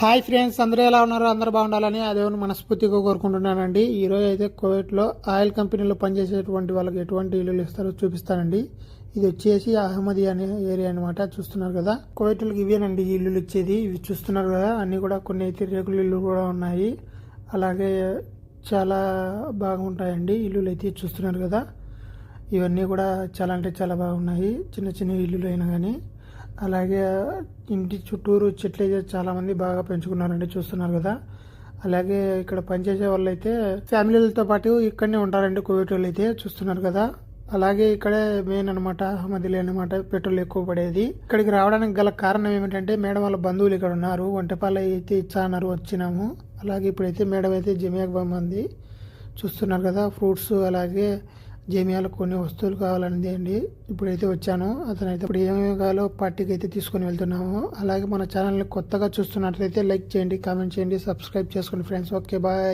Hi friends అందరూ ఎలా ఉన్నారు? అందరూ బాగుండాలని అదేమని మనస్ఫూర్తిగా కోరుకుంటున్నానండి. ఈరోజు అయితే కువైట్లో ఆయిల్ కంపెనీలో పనిచేసేటువంటి వాళ్ళకి ఎటువంటి ఇల్లులు ఇస్తారో చూపిస్తానండి. ఇది వచ్చేసి అహ్మది అనే ఏరియా అనమాట చూస్తున్నారు కదా. కువైట్లకి ఇవేనండి ఇల్లులు ఇచ్చేది. ఇవి చూస్తున్నారు కదా అన్నీ కూడా కొన్ని అయితే రేకుల ఇల్లు కూడా ఉన్నాయి. అలాగే చాలా బాగుంటాయండి ఇల్లులు అయితే చూస్తున్నారు కదా. ఇవన్నీ కూడా చాలా అంటే చాలా బాగున్నాయి. చిన్న చిన్న ఇల్లులు అయినా కానీ అలాగే ఇంటి చుట్టూరు చెట్లు అయితే చాలామంది బాగా పెంచుకున్నారండి చూస్తున్నారు కదా. అలాగే ఇక్కడ పనిచేసే వాళ్ళు అయితే ఫ్యామిలీలతో పాటు ఇక్కడనే ఉంటారండి కోవిడ్ వాళ్ళు అయితే చూస్తున్నారు కదా. అలాగే ఇక్కడే మెయిన్ అనమాట అహ్మదిలే అనమాట పెట్రోల్ ఎక్కువ పడేది. ఇక్కడికి రావడానికి గల కారణం ఏమిటంటే మేడం వాళ్ళ బంధువులు ఇక్కడ ఉన్నారు వంటపాలు అయితే ఇచ్చాన్నారు వచ్చినాము. అలాగే ఇప్పుడైతే మేడం అయితే జమియాకు బొమ్మంది చూస్తున్నారు కదా ఫ్రూట్స్ అలాగే జేమియాలకు కొన్ని వస్తువులు కావాలండి అండి. ఇప్పుడైతే వచ్చాను. అతనైతే ఇప్పుడు ఏమేమి కావాలో పార్టీకి అయితే తీసుకొని వెళ్తున్నాము. అలాగే మన ఛానల్ని కొత్తగా చూస్తున్నట్లయితే లైక్ చేయండి కామెంట్ చేయండి సబ్స్క్రైబ్ చేసుకోండి ఫ్రెండ్స్. Okay bye.